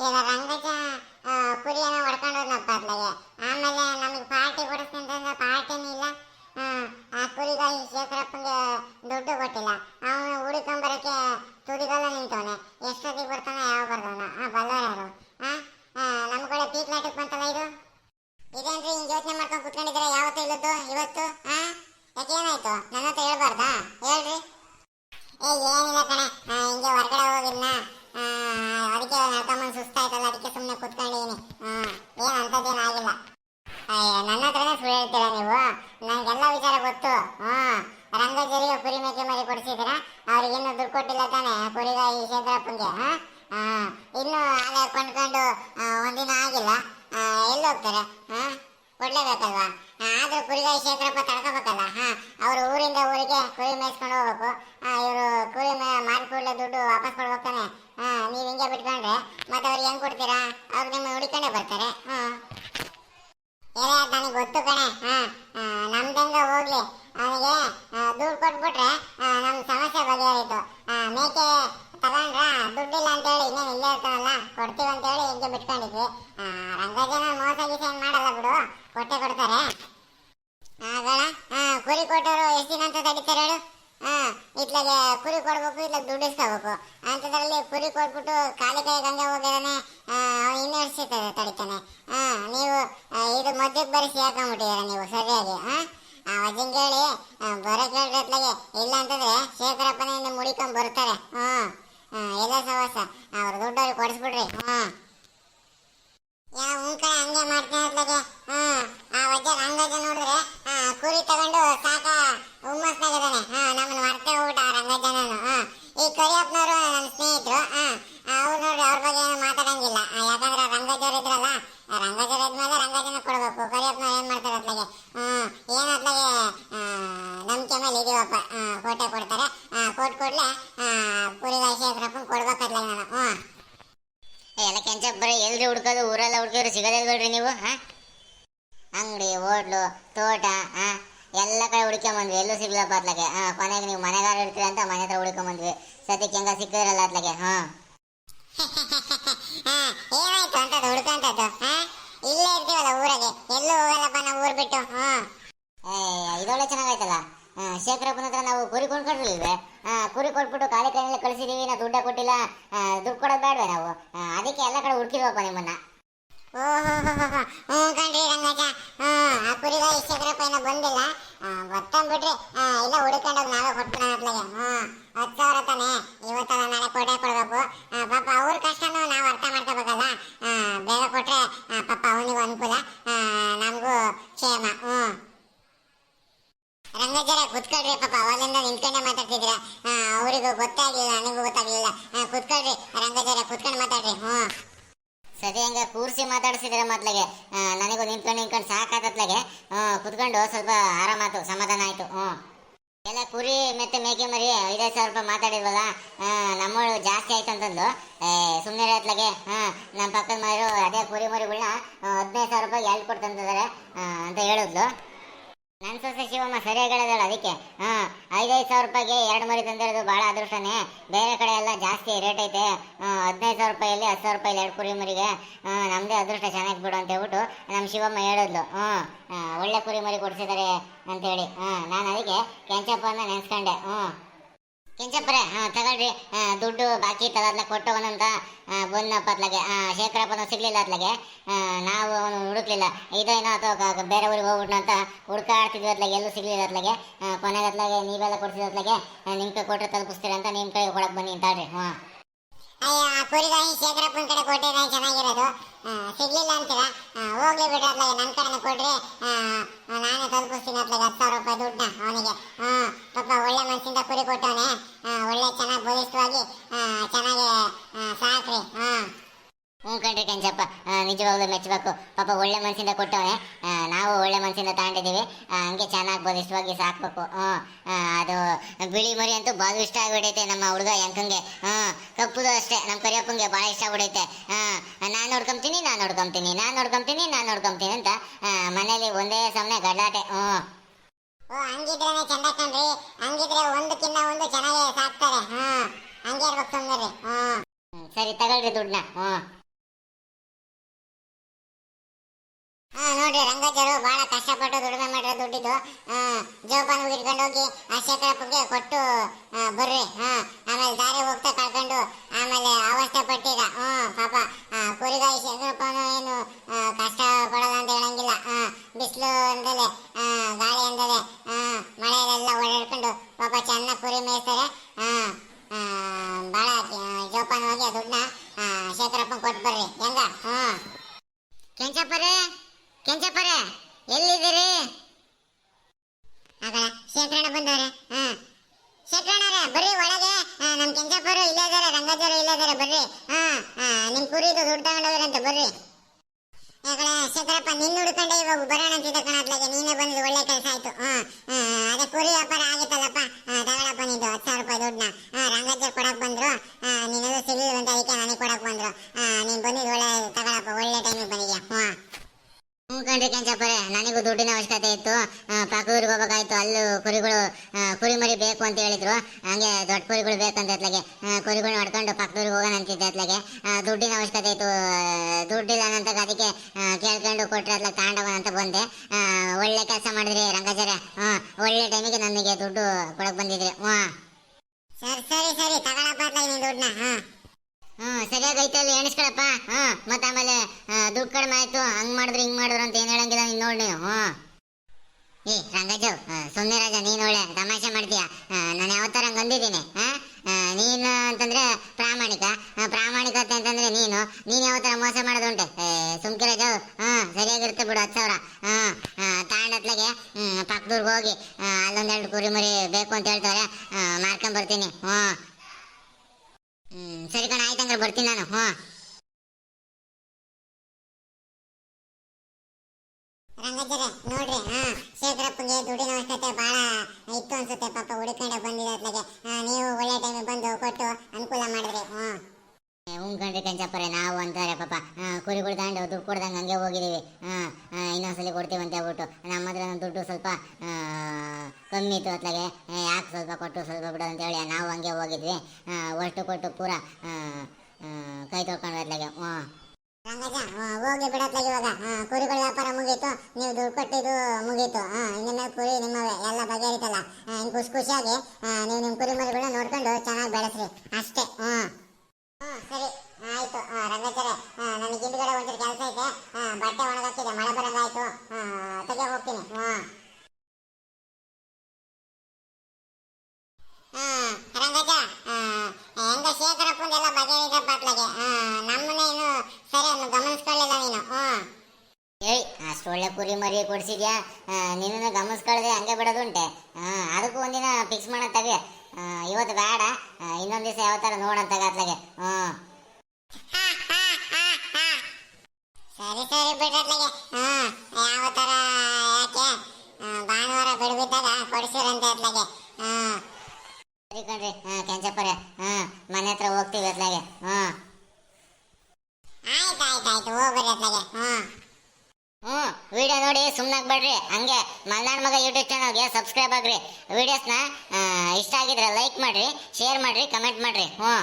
ಈಗ ರಂಗಜ ಕುರಿಯನ್ನ ಹೊಡ್ಕೊಂಡು ಹೋದ್ನಪ್ಪ ಅತ್ಲಾಗೆ ಆಮೇಲೆ ನಮಗೆ ಪಾರ್ಟಿ ಕೊಡಿಸ್ತೀನಿ ಪಾರ್ಟಿನೂ ಇಲ್ಲ. ಆ, ಕುರಿಗಾಗಿ ಶೇಖರಪ್ಪಂಗೆ ದುಡ್ಡು ಕೊಟ್ಟಿಲ್ಲ. ಅವನು ಹುಡುಕೊಂಬರಕ್ಕೆ ತುದಿಗೆಲ್ಲ ನಿಂತವನೆ. ಎಷ್ಟೊತ್ತಿಗೆ ಬರ್ತಾನೆ ಯಾವ ಬರ್ತಾನ. ಆ ಬಲ್ಲವರಾರು ಆ? ಆ, ನಮ್ಮ ಕಡೆ ಪೀಕ್ ನಾಟಕ್ ಬಂತಲ್ಲ ಇದು ಇದೇನ್ರಿ ಹಿಂಗ್ ಯೋಚನೆ ಮಾಡ್ಕೊಂಡು ಕುತ್ಕೊಂಡಿದ್ರೆ ಯಾವತ್ತೂ ಇಲ್ಲದ್ದು ಇವತ್ತು ಆ ಯಾಕೆ ಏನಾಯ್ತು ನನ್ನ ಹತ್ರ ಹೇಳ್ಬಾರ್ದಾ ಹೇಳ್ರಿ ಏ ಏನಿಲ್ಲ ಕಣೆ ಆ, ಹಿಂಗೆ ಹೊರಗಡೆ ಹೋಗಿಲ್ಲ ಆ, ಅದಕ್ಕೆ ನಡ್ಕೊಂಬಂದು ಸುಸ್ತಾಯ್ತಲ್ಲ ಅದಕ್ಕೆ ಸುಮ್ಮನೆ ಕುತ್ಕೊಂಡಿದ್ದೀನಿ ಏನು ಅಂಥದ್ದೇನು ಆಗಿಲ್ಲ. ನನ್ನ ಹತ್ರನೇ ಸುಳ್ಳು ಹೇಳ್ತೀರಾ ನೀವು? ನನಗೆಲ್ಲ ವಿಚಾರ ಗೊತ್ತು. ಹಾಂ ರಂಗಜರಿಗೆ ಕುರಿ ಮೇಕೆ ಮರಿ ಕೊಡಿಸಿದ್ದೀರಾ? ಅವ್ರಿಗೆ ಇನ್ನೂ ದುಡ್ಡು ಕೊಟ್ಟಿಲ್ಲ ತಾನೆ ಕುರಿಗಾಯಿ ಶೇಖರಪ್ಪಂಗೆ ಹಾಂ? ಇನ್ನು ಅಲ್ಲೇ ಕೊಂಡ್ಕೊಂಡು ಒಂದಿನ ಆಗಿಲ್ಲ. ಎಲ್ಲ ಹೋಗ್ತಾರೆ? ಹಾ? ಕೊಡ್ಲೇಬೇಕಲ್ವಾ? ಆದರೂ ಕುರಿಗಾಯಿ ಶೇಖರಪ್ಪ ತಡ್ಕೋಬೇಕಲ್ಲ, ಹಾ? ಅವರು ಊರಿಂದ ಊರಿಗೆ ಕುರಿ ಮೇಯಿಸ್ಕೊಂಡು ಹೋಗ್ಬೇಕು. ಇವರು ಕುರಿ ಮೇ- ಮಾರಿ ಕೂಡಲೇ ದುಡ್ಡು ವಾಪಸ್ ಕೊಡ್ಬೇಕಾನೆ ಹಾ, ನೀವು ಹಿಂಗೆ ಬಿಟ್ಕೊಂಡ್ರೆ ಮತ್ತೆ ಅವ್ರಿಗೆ ಹೆಂಗ್ ಕೊಡ್ತೀರಾ? ಅವ್ರು ನಿಮ್ಮ ಹುಡುಕೊಂಡೇ ಬರ್ತಾರೆ. ಹಾ. ಏನೇ ನನಗೆ ಗೊತ್ತು ಕಣೆ. ಹಾ ನಮ್ದಂಗ ಹೋಗ್ಲಿ. ಅವನಿಗೆ ದುಡ್ಡು ಕೊಟ್ಬಿಟ್ರೆ ನಮ್ಮ ನಮ್ ಸಮಸ್ಯೆ ಬಗೆಹರಿತು. ಮೇಕೆ ತಗೊಂಡ್ರ? ದುಡ್ಡಿಲ್ಲ ಅಂತೇಳಿ, ಇನ್ನೇನು ಇಲ್ಲೇ ಇರ್ತಾನಲ್ಲ? ಕೊಡ್ತೀವಿ ಅಂತೇಳಿ ಹಿಂಗೆ ಬಿಟ್ಕೊಂಡಿದ್ವಿ. ರಂಗಜನ ಮೋಸ ಗೀಸ ಏನ್ ಮಾಡಲ್ಲ ಬಿಡು. ಕೊಟ್ಟೆ ಕೊಡ್ತಾರೆ. ಹಾ ಕುರಿ ಕೊಟ್ಟವರು ಎಷ್ಟು ದಿನ ಅಂತ ತಡಿತಾರೆ ಹೇಳು? ಹಾ ಇತ್ಲಾಗೆ ಕುರಿ ಕೊಡ್ಬೇಕು ಇತ್ಲಾಗ ದುಡ್ಡು ಇಸ್ಕೋಬೇಕು ಅಂಥದ್ರಲ್ಲಿ ಕುರಿ ಕೊಟ್ಬಿಟ್ಟು ಖಾಲಿ ಕೈ ಗಂಗೆ ಹೋಗಿದಾನೆ ಇನ್ನೂ ಎಷ್ಟು ತಡಿತಾನೆ ಹಾ ನೀವು ಆ, ಇದು ಮದ್ಯಕ್ಕೆ ಬರೀ ಹಾಕೊಂಡ್ಬಿಟ್ಟಿದ್ದೀರ ನೀವು ಸರಿಯಾಗಿ ಹಾ ಆ ಅಜ್ಜಂಗೆ ಹೇಳಿ ಬರೋ ಕೇಳ್ರತ್ಲಾಗೆ ಇಲ್ಲ ಅಂತಂದ್ರೆ ಶೇಖರಪ್ಪನಿಂದ ಮುಡಿಕೊಂಡ್ ಬರ್ತಾರೆ ಹ್ಮ್ ಹ್ಮ್ ಎಲ್ಲ ಸವಾಸ ಅವ್ರ ದುಡ್ಡವ್ರಿಗೆ ಕೊಡಿಸ್ಬಿಡ್ರಿ ಹ್ಮ್ ಯಾವ ಉಂಕ ಹಂಗೆ ಮಾಡ್ತಾನೆ ಅತ್ಲಾಗೆ ಹ್ಮ್ ಆ ವಜ್ಜ ರಂಗಜ ನೋಡಿದ್ರೆ ಆ, ಕುರಿ ತಗೊಂಡು ಸಾಕ ಹುಮ್ಮಸ್ನಾಗಿದ್ದಾನೆ ಹಾ ನಮ್ಮನ್ನ ಮರ್ತೇ ಹೋಗ್ಬಿಟ್ಟ ಆ ರಂಗಜನನು ಹಾ ಈ ಕರಿಯಪ್ಪನವರು ನನ್ನ ಸ್ನೇಹಿತರು ಹಾ ಅವ್ರು ನೋಡ್ರಿ ಅವ್ರ ಬಗ್ಗೆ ಏನು ಮಾತಾಡಂಗಿಲ್ಲ ಆ, ಯಾಕಂದ್ರೆ ರಂಗಜವ್ರು ಇದ್ರಲ್ಲ ಆ ರಂಗಜವ್ರು ಇದ್ಮೇಲೆ ರಂಗಜನ ಕೊಡ್ಬೇಕು ಕರಿಯಪ್ಪನವ್ರು ಏನ್ ಮಾಡ್ತಾರೆ ಅತ್ಲಾಗೆ ಹ್ಮ್ ಏನ್ ಅತ್ಲಾಗೆ ನಂಬಿಕೆ ಮೇಲೆ ಇದೀವಪ್ಪ ಆ, ಕೋಟೆ ಕೊಡ್ತಾರೆ ಆ, ಕೊಟ್ ಕೊಡ್ಲೆ ಕುರಿಗಾಯಿ ಶೇಖರಪ್ಪನ್ ಕೊಡ್ಬೇಕತ್ಲಾಗೆ ನಾನು ಹ್ಮ್ ಏ, ಎಲ್ಲ ಕೆಂಚಪ್ ಬರೀ ಎಲ್ರಿ ಹುಡ್ಕೋದು ಊರೆಲ್ಲ ಹುಡ್ಕಿದ್ರು ಸಿಗೋದೇ ಬಿಡ್ರಿ ನೀವು ಹಾ? ಅಂಗಡಿ ಹೋಟ್ಲು ತೋಟ ಹಾ? ಎಲ್ಲ ಕಡೆ ಹುಡ್ಕೊಂಬಂದ್ವಿ ಎಲ್ಲೂ ಸಿಗ್ಲಪ್ಪ ಅತ್ಲಾಗೆ ಹಾ? ಕೊನೆಗೆ ನೀವು ಮನೆಗಾರ ಇರ್ತೀರ ಅಂತ ಮನೆ ಹತ್ರ ಹುಡ್ಕೊಂಬಂದ್ವಿ ಸದ್ಯಕ್ಕೆ ಹೆಂಗ ಸಿಕ್ಕಿದ್ರಲ್ಲ ಅತ್ಲಾಗೆ ಹಾ? ಹಾ, ಏನಾಯ್ತು ಅಂತದ್ದು ಹುಡ್ಕಂತದ್ದು ಹಾ? ಇಲ್ಲೇ ಇರ್ತೀವಲ್ಲ ಊರಾಗೆ ಎಲ್ಲೂ ಹೋಗಲ್ಲಪ್ಪ ನಾವು ಊರು ಬಿಟ್ಟು ಹ್ಮ್ ಏ ಇದೊಳ್ಳೆ ಚೆನ್ನಾಗಾಯ್ತಲ್ಲ. ಶೇಖರಪ್ಪನ ಹತ್ರ ನಾವು ಕುರಿ ಕೊಂಡ್ಕೊಂಡಿಲ್ವೇ ಹಾ ಕುರಿ ಕೊಟ್ಬಿಟ್ಟು ಖಾಲಿ ಕೈಯಲ್ಲಿ ಕಳಿಸಿದೀವಿ ನಾವು ದುಡ್ಡ ಕೊಟ್ಟಿಲ್ಲ ದುಡ್ಡು ಕೊಡೋದು ಬೇಡವೆ ನಾವು? ಅದಕ್ಕೆ ಎಲ್ಲ ಕಡೆ ಹುಡ್ಕಿದ್ವಪ್ಪ ನಿಮ್ಮನ್ನ. ಹ್ಞೂ ಕಣ್ರಿ ರಂಗಜ್ಜ ಆ ಕುರಿಗಾಯಿ ಶೇಖರಪ್ಪ ಏನೋ ಬಂದಿಲ್ಲ. ಗೊತ್ತಂದ್ಬಿಟ್ರಿ ಆ, ಇಲ್ಲ ಹುಡುಕೊಂಡೋಗಿ ನಾವೇ ಕೊಡ್ತೀನಿ ಅತ್ಲಾಗೆ ಹ್ಞೂ ಹತ್ತು ಸಾವಿರ ತಾನೆ ಇವತ್ತಲ್ಲ ನಾಳೆ ಕೊಡೇ ಕೊಡಬೇಕು. ಪಾಪ ಅವ್ರ ಕಷ್ಟನೂ ನಾವು ಅರ್ಥ ಮಾಡ್ಕೋಬೇಕಲ್ಲ. ಬೇಗ ಕೊಟ್ರೆ ಪಾಪ ಅವನಿಗೂ ಅನುಕೂಲ. ನಮಗೂ ಕ್ಷೇಮ. ಹ್ಮ್ ರಂಗಜರ ಕುತ್ಕೊಳ್ರಿ ಪಾಪ. ಅವಾಗಿಂದ ನಿಂತ್ಕೊಂಡೆ ಮಾತಾಡ್ತಿದ್ರ ಅವರಿಗೂ ಗೊತ್ತಾಗ್ಲಿಲ್ಲ. ನನಗೂ ಗೊತ್ತಾಗ್ಲಿಲ್ಲ ಆ, ಕುತ್ಕೊಳ್ರಿ ರಂಗಜರ ಕುತ್ಕೊಂಡು ಮಾತಾಡ್ರಿ ಹ್ಮ್ ಸರಿ, ಹಂಗೆ ಕೂರಿಸಿ ಮಾತಾಡಿಸಿದ್ರೆ ಮೊದ್ಲಿಗೆ. ನನಗೂ ನಿಂತ್ಕೊಂಡು ನಿಂತ್ಕೊಂಡು ಸಾಕಾತತ್ಲಾಗೆ. ಹ್ಞೂ ಕುತ್ಕೊಂಡು ಸ್ವಲ್ಪ ಆರಾಮಾತು ಸಮಾಧಾನ ಆಯ್ತು, ಹ್ಞೂ. ಎಲ್ಲ ಕುರಿ ಮತ್ತೆ ಮೇಕೆ ಮರಿ ಐದೈದು ಸಾವಿರ ರೂಪಾಯಿ ಮಾತಾಡಿದ್ವಲ್ಲ ನಮ್ಮಳು ಜಾಸ್ತಿ ಆಯ್ತು ಅಂತಂದು ಸುಮ್ಮನೆ ಇರತ್ಲಾಗೆ ಹಾಂ ನಮ್ಮ ಪಕ್ಕದ ಮರು ಅದೇ ಕುರಿ ಮರಿಗಳನ್ನ ಹದಿನೈದು ಸಾವಿರ ರೂಪಾಯಿ ಎಲ್ಲಿ ಕೊಡ್ತಂತಿದ್ದಾರೆ ಅಂತ ಹೇಳಿದ್ಲು. ನನ್ನ ಸೊಸೆ ಶಿವಮ್ಮ ಸರಿಯಾಗಿ ಹೇಳೋದಲ್ಲ ಅದಕ್ಕೆ. ಹಾಂ, ಐದೈದು ಸಾವಿರ ರೂಪಾಯಿಗೆ ಎರಡು ಮರಿ ತಂದಿರೋದು ಭಾಳ ಅದೃಷ್ಟನೇ. ಬೇರೆ ಕಡೆ ಎಲ್ಲ ಜಾಸ್ತಿ ರೇಟ್ ಐತೆ. ಹದಿನೈದು ಸಾವಿರ ರೂಪಾಯಲ್ಲಿ ಹತ್ತು ಸಾವಿರ ರೂಪಾಯಿ ಎರಡು ಕುರಿ ಮರಿಗೆ. ನಮ್ಮದೇ ಅದೃಷ್ಟ ಚೆನ್ನಾಗಿ ಬಿಡು ಅಂತ ಹೇಳ್ಬಿಟ್ಟು ನಮ್ಮ ಶಿವಮ್ಮ ಹೇಳಿದ್ಲು. ಹ್ಞೂ ಒಳ್ಳೆ ಕುರಿ ಮರಿ ಕೊಡಿಸಿದ್ದಾರೆ ಅಂತೇಳಿ. ಹಾಂ, ನಾನು ಅದಕ್ಕೆ ಕೆಂಚಪ್ಪನ ನೆನೆಸ್ಕೊಂಡೆ. ಹ್ಞೂ ಕೆಂಚಪ್ಪರೇ ತಗೊಳ್ರಿ. ದುಡ್ಡು ಬಾಕಿ ತಗದ್ಲ ಕೊಟ್ಟವನಂತ ಬಂದಪ್ಪ ಅತ್ಲಾಗೆ ಶೇಖರಪ್ಪನ ಸಿಗ್ಲಿಲ್ಲ ಅತ್ಲಾಗೆ ನಾವು ಅವನು ಹುಡುಕ್ಲಿಲ್ಲ. ಇದೇನೋ ಅಥವಾ ಬೇರೆ ಊರಿಗೆ ಹೋಗ್ಬಿಟ್ನ ಅಂತ ಹುಡುಕಾಡ್ತಿದ್ವಿ ಅತ್ಲಾಗೆ ಎಲ್ಲೂ ಸಿಗ್ಲಿಲ್ಲ ಅತ್ಲಾಗೆ ಕೊನೆಗೆ ಅತ್ಲಾಗೆ ನೀವೆಲ್ಲ ಕೊಡ್ಸಿದ ಅತ್ಲಾಗೆ ನಿಮ್ಮ ಕೈ ಕೊಟ್ಟರೆ ತಲುಪಿಸ್ತೀರ ಅಂತ ನಿಮ್ಮ ಕೈ ಕೊಡಕ್ಕೆ ಬನ್ನಿ ಅಂತಾಡ್ರಿ ಹಾಂ. ಅಯ್ಯೋ, ಆ ಕುರಿಗಾಯಿ ಶೇಖರಪ್ಪನ ಕಡೆ ಸಿಗ್ಲಿಲ್ಲ ಅಂತೀರ? ಹೋಗ್ಲಿ ಬಿಡ್ರಿ ನನ್ನ ಕಡೆನೆ ಕೊಡ್ರಿ. ನಾನೇ ತಲುಪಿಸ್ತೀನಿ ಅತ್ಲಾಗೆ ರೂಪಾಯಿ ಅವನಿಗೆ. ಒಳ್ಳೆ ಕೊಟ್ಟವನೆ. ಒಳ್ಳೆ ಚೆನ್ನಾಗಿ ಬಲಿಷ್ಠವಾಗಿ ಚೆನ್ನಾಗಿ ಸಾಕ್ರಿ. ಹ್ಮ್. ಹ್ಞೂ ಕಣ್ರಿ ಕೆಂಚಪ್ಪ. ನಿಜವಾಗ್ಲೂ ಮೆಚ್ಚಬೇಕು. ಪಾಪ ಒಳ್ಳೆ ಮನಸ್ಸಿಂದ ಕೊಟ್ಟವನೆ. ನಾವು ಒಳ್ಳೆ ಮನಸ್ಸಿಂದ ತಗೊಂಡಿದ್ದೀವಿ ಹಂಗೆ ಚೆನ್ನಾಗಿ ಇಷ್ಟವಾಗಿ ಸಾಕ್ಬೇಕು. ಹ್ಞೂ. ಅದು ಬಿಳಿ ಮರಿ ಅಂತೂ ಭಾಳ ಇಷ್ಟ ಆಗ್ಬಿಡೈತೆ ನಮ್ಮ ಹುಡುಗ ಯಂಕಂಗೆ. ಹ್ಞೂ. ಕಪ್ಪುದು ಅಷ್ಟೇ. ನಮ್ಮ ಕರಿಯಪ್ಪಂಗೆ ಭಾಳ ಇಷ್ಟ ಆಗ್ಬಿಡೈತೆ. ಹಾಂ ನಾನು ನೋಡ್ಕೊಂತೀನಿ ನಾನು ನೋಡ್ಕೊಂತೀನಿ ನಾನು ನೋಡ್ಕೊಂತೀನಿ ನಾನು ನೋಡ್ಕೊಂತೀನಿ ಅಂತ ಮನೇಲಿ ಒಂದೇ ಸಮನೆ ಗಲಾಟೆ ಹ್ಞೂ. ಓ ಹಂಗಿದ್ರೆ ಚಂದ ಕಣ್ರಿ. ಹಂಗಿದ್ರೆ ಒಂದಕ್ಕಿಂತ ಒಂದು ಚೆನ್ನಾಗಿ ಸಾಕ್ತಾರೆ. ಹಾಂ ಹಂಗೆ ಇರ್ಬೇಕು ಹ್ಞೂ. ಸರಿ ತಗೊಳ್ರಿ ದುಡ್ಡನ್ನ. ಹ್ಞೂ. ಹಾ ನೋಡಿ ರಂಗಜ್ಜರು ಬಹಳ ಕಷ್ಟಪಟ್ಟು ದುಡಿಮೆ ಮಾಡಿರೋ ದುಡ್ಡಿದ್ದು ಜೋಪಾನ ಇಟ್ಕೊಂಡು ಹೋಗಿ ಆ ಶೇಖರಪ್ಪಗೆ ಕೊಟ್ಟು ಬರ್ರಿ, ಹಾ. ಆಮೇಲೆ ದಾರಿ ಹೋಗ್ತಾ ಕಳ್ಕೊಂಡು ಆಮೇಲೆ ಅವಸ್ಥೆ ಪಟ್ಟೀಗ ಹ್ಮ್ ಪಾಪ ಆ, ಕುರಿಗಾಯಿ ಶೇಖರಪ್ಪನು ಏನು ಆ, ಕಷ್ಟ ಪಡಲ್ಲ ಅಂತ ಹೇಳಂಗಿಲ್ಲ ಹಾ ಬಿಸಿಲು ಅಂದಲೆ ಆ, ಗಾಳಿ ಅಂದಲೆ ಆ, ಮಳೆಯಲ್ಲೆಲ್ಲ ಓಡಾಡ್ಕೊಂಡು ಪಾಪ ಚೆನ್ನಾಗಿ ಕುರಿ ಮೇಯಿಸ್ತಾರೆ ಹಾ ಆ, ಭಾಳ ಜೋಪಾನವಾಗಿ ಆ ದುಡ್ಡನ್ನ ಶೇಖರಪ್ಪನ ಕೊಟ್ಟು ಬರ್ರಿ ಹೆಂಗ ಹ್ಮ್ ಕೆಂಚಪ್ಪರೇ ಕೆಂಚಪ್ಪರೇ ಎಲ್ಲಿದ್ದೀರಿ ಆಗ ಶೇಖರಣ ಬಂದವ್ರೆ ಹಾ ಶೇಖರಣರೇ ಬರ್ರಿ ಒಳಗೆ ಆ, ನಮ್ ಕೆಂಚಪ್ಪರು ಇಲ್ಲೇ ಇದಾರೆ ರಂಗಜರು ಇಲ್ಲೇ ಇದಾರೆ ಬರ್ರಿ ಹಾ ನಿಮ್ ಕುರಿ ದುಡ್ಡು ತಗೊಂಡೋಗ್ರಂತೆ ಬರ್ರಿ. ಯಾಕಡೆ ಶೇಖರಪ್ಪ ನಿನ್ನ ಹುಡ್ಕೊಂಡೆ ಇವಾಗ ಬರೋಣ ಅಂತಿದ್ದ ಕಣತ್ಲಾಗೆ ನೀನೇ ಬಂದಿದ್ದು ಒಳ್ಳೆ ಕೆಲಸ ಆಯ್ತು. ಹಾ ಅದೇ ಕುರಿ ವ್ಯಾಪಾರ ಆಗಿತ್ತಲ್ಲಪ್ಪ. ತಗೊಳಪ್ಪ ನಿಂದು ಹತ್ತು ಸಾವಿರ ರೂಪಾಯಿ ದುಡ್ಡನ್ನ. ರಂಗಜ್ಜ ಕೊಡಕ್ ಬಂದ್ರು. ಆ, ನೀನೆಲ್ಲ ಅಂತ ಅದಕ್ಕೆ ನನಗೆ ಕೊಡಕ್ ಬಂದ್ರು. ನೀನ್ ಬಂದಿದ್ದು ಒಳ್ಳೆ ತಗೊಳಪ್ಪ ಒಳ್ಳೆ ಟೈಮಿಗೆ ಬಂದಿದ್ಯಾ ಹಾ ಹ್ಞೂ. ಕಣ್ರಿ ಕೆಂಚಪ್ಪರೆ ನನಗೂ ದುಡ್ಡಿನ ಅವಶ್ಯಕತೆ ಇತ್ತು. ಪಾಕೂರಿಗೆ ಹೋಗ್ಬೇಕಾಯ್ತು. ಅಲ್ಲೂ ಕುರಿಗಳು ಕುರಿಮರಿ ಕುರಿ ಮರಿ ಬೇಕು ಅಂತ ಹೇಳಿದ್ರು ಹಂಗೆ ದೊಡ್ಡ ಕುರಿಗಳು ಬೇಕಂತ ಅತ್ಲಾಗೆ ಕುರಿಗಳು ನೋಡ್ಕೊಂಡು ಪಕ್ಕದೂರಿಗೆ ಹೋಗೋಣ ಅಂತಿದ್ದೆ ಅತ್ಲಾಗೆ ಆ, ದುಡ್ಡಿನ ಅವಶ್ಯಕತೆ ಇತ್ತು ಆ, ದುಡ್ಡಿಲ್ಲ ಅಂತ ಅದಕ್ಕೆ ಕೇಳ್ಕೊಂಡು ಕೊಟ್ಟರೆ ತಗೊಂಡೋಗೋಣ ಅಂತ ಬಂದೆ. ಒಳ್ಳೆ ಕೆಲಸ ಮಾಡಿದ್ರಿ ರಂಗಾಚಾರ್ಯ ಒಳ್ಳೆ ಟೈಮಿಗೆ ನನಗೆ ದುಡ್ಡು ಕೊಡಕ್ ಬಂದಿದ್ರಿ. ಹಾ ಸರಿ ಸರಿ ಸರಿ. ತಗೊಳಪ್ಪ ದುಡ್ಡನ್ನ. ಹಾ ಸರಿಯಾಗಿ ಅಲ್ಲಿ, ಎಣಿಸ್ಕೊಳಪ್ಪ. ಹಾ ಮತ್ತೆ ಆಮೇಲೆ ದುಡ್ಡು ಕಡಿಮೆ ಆಯ್ತು. ಹಂಗ್ ಮಾಡಿದ್ರು, ಹಿಂಗ್ ಮಾಡಿದ್ರು ಅಂತ ಏನು ಹೇಳಂಗಿಲ್ಲ ನೀನ್ ನೋಡಿ ಹ್ಮ್ ಏ ರಂಗಜ್ಜು ಸುಮ್ಮನೆ ರಾಜ, ನೀನು ಒಳ್ಳೆ ತಮಾಷೆ ಮಾಡ್ತೀಯ? ನಾನು ಯಾವತ್ತಾರ ಹಂಗ್ ಅಂದಿದ್ದೀನಿ ಹಾ ನೀನು ಅಂತಂದ್ರೆ ಪ್ರಾಮಾಣಿಕ. ಪ್ರಾಮಾಣಿಕತೆ ಅಂತಂದ್ರೆ ನೀನು. ನೀನ್ ತರ ಮೋಸ ಮಾಡೋದುಂಟೆ ಸುಮ್ಕಿರ ಜಾವ್. ಹಾ ಸರಿಯಾಗಿರುತ್ತೆ ಬಿಡು, ಹತ್ತು ಸಾವಿರ. ಹಾ ತಾಂಡತ್ಲಾಗೆ ಪಕ್ಕದೂರ್ಗೆ ಹೋಗಿ ಅಲ್ಲೊಂದೆರಡು ಕುರಿ ಮರಿ ಬೇಕು ಅಂತ ಹೇಳ್ತಾರೆ ಮಾರ್ಕೊಂಡ್ ಬರ್ತೀನಿ. ಹ್ಮ್. ಹ್ಮ್, ಸರಿ ಕಣ ಆಯ್ತಂದ್ರೆ ಬರ್ತೀನಿ ನಾನು. ಹ್ಞೂ ರಂಗಜ್ಜರೆ, ನೋಡ್ರಿ, ಹಾ, ಶೇಖರಪ್ಪಗೆ ದುಡ್ಡಿನ ಅವಶ್ಯಕತೆ ಬಹಳ ಇತ್ತು ಅನ್ಸುತ್ತೆ ಪಾಪ ಹುಡುಕೊಂಡೆ ಬಂದಿದ್ದತ್ಲಾಗೆ ನೀವು ಒಳ್ಳೆ ಟೈಮಿಗೆ ಬಂದು ಕೊಟ್ಟು ಅನುಕೂಲ ಮಾಡಿದ್ರಿ ಹ್ಮ್ ಹ್ಞೂ ಕಣ್ರಿ ಕೆಂಚಪ್ಪರೆ ನಾವು ಅಂತಾರೆ ಪಾಪ ಆ, ಕುರಿಗಳು ತಗೊಂಡು ದುಡ್ಡು ಕೊಡ್ದಂಗೆ ಹಂಗೆ ಹೋಗಿದ್ದೀವಿ ಹಾಂ ಇನ್ನೊಂದ್ಸಲಿ ಕೊಡ್ತೀವಿ ಅಂತ ಹೇಳ್ಬಿಟ್ಟು ನಮ್ಮ ಹತ್ರ ದುಡ್ಡು ಸ್ವಲ್ಪ ಆ, ಕಮ್ಮಿ ಇತ್ತು ಅತ್ಲಾಗೆ. ಯಾಕೆ ಸ್ವಲ್ಪ ಕೊಟ್ಟು ಸ್ವಲ್ಪ ಬಿಡು ಅಂತ ಹೇಳಿ ನಾವು ಹಂಗೆ ಹೋಗಿದ್ವಿ. ಅಷ್ಟು ಕೊಟ್ಟು ಪೂರ ಕೈ ತೊಳ್ಕೊಂಡು ಅತ್ಲಾಗೆ. ಹ್ಞೂ ಹೋಗ್ಲಿ ಬಿಡತ್ಲಾಗ ಇವಾಗ. ಕುರಿಗಳ ವ್ಯಾಪಾರ ಮುಗೀತು. ನೀವು ದುಡ್ಡು ಕೊಟ್ಟಿದ್ದು ಮುಗೀತು. ಇನ್ನು ಕುರಿ ನಿಮ್ಮವೇ ಎಲ್ಲ ಹಾ, ಇನ್ನು ಖುಷಿ ಖುಷಿಯಾಗಿ ನೀವು ನಿಮ್ಮ ಕುರಿ ಮರಿಗಳನ್ನ ನೋಡ್ಕೊಂಡು ಚೆನ್ನಾಗಿ ಬೆಳೆಸ್ರಿ. ಅಷ್ಟೇ. ಹ್ಮ್ ಹ್ಮ್ ಸರಿ ಆಯ್ತು ಆ, ರಂಗಜ್ಜರೆ ನನಗೆ ಹಿಂದ್ಗಡೆ ಒಂಚೂರು ಕೆಲಸ ಐತೆ ಆ, ಬಟ್ಟೆ ಒಣಗಾಕಿದೆ ಮಳೆ ಬರೋದಾಯ್ತು ತೆಗೆ ಹೋಗ್ತೀನಿ ಹ್ಮ್ ಹ್ಮ್ ರಂಗಜ್ಜ ಆ, ಹೆಂಗ ಶೇಖರಪ್ಪಂದೆಲ್ಲ ಬಗೆಹರಿದಪ್ಪ ಅತ್ಲಾಗೆ ನಮ್ಮನ್ನ ಏನು ಸರಿಯನ್ನು ಗಮನಿಸ್ಕೊಳ್ಳಿಲ್ಲ ನೀನು ಹ್ಮ್ ಏಯ್ ಅಷ್ಟು ಒಳ್ಳೆ ಕುರಿ ಮರಿ ಕೊಡ್ಸಿದ್ಯಾ? ನಿನ್ನನ್ನು ಗಮನಿಸ್ಕೊಳ್ಳದೆ ಹಂಗೆ ಬಿಡೋದುಂಟೆ. ಹಾಂ ಅದಕ್ಕೂ ಒಂದಿನ ಫಿಕ್ಸ್ ಮಾಡತ್ತಾಗೆ ಇವತ್ತು ಬೇಡ. ಇನ್ನೊಂದು ದಿವಸ ಯಾವ ಥರ ನೋಡಂತಾಗ ಅತ್ಲಾಗೆ. ಹ್ಞೂ ಸರಿ ಸರಿ ಬಿಡ್ರತ್ಲಾಗೆ ಹ್ಮ್ ಯಾವ ಥರ ಯಾಕೆ? ಭಾನುವಾರ ಬಿಡ್ಬಿದ್ದಾಗ ಕೊಡಿಸಿರಂತೆ ಅತ್ಲಾಗೆ. ಹ್ಮ್. ಸರಿ ಕಣ್ರಿ. ಹಾಂ ಕೆಂಚಪ್ಪರೆ. ಹಾಂ ಮನೆ ಹತ್ರ ಹೋಗ್ತೀವಿ ಅತ್ಲಾಗೆ. ಹ್ಞೂ ಆಯ್ತು ಆಯ್ತು ಆಯ್ತು. ಹೋಗ್ಬರ್ರಿ ಅತ್ಲಾಗೆ. ಹ್ಮ್. ಹ್ಞೂ ವಿಡಿಯೋ ನೋಡಿ ಸುಮ್ಮನಾಗ್ಬೇಡ್ರಿ ಹಂಗೆ ಮಲ್ನಾಡ್ ಮಗ ಯೂಟ್ಯೂಬ್ ಚಾನಲ್ಗೆ ಸಬ್ಸ್ಕ್ರೈಬ್ ಆಗ್ರಿ. ವಿಡಿಯೋಸ್ನ ಇಷ್ಟ ಆಗಿದ್ರೆ ಲೈಕ್ ಮಾಡ್ರಿ ಶೇರ್ ಮಾಡ್ರಿ ಕಮೆಂಟ್ ಮಾಡ್ರಿ. ಹ್ಞೂ.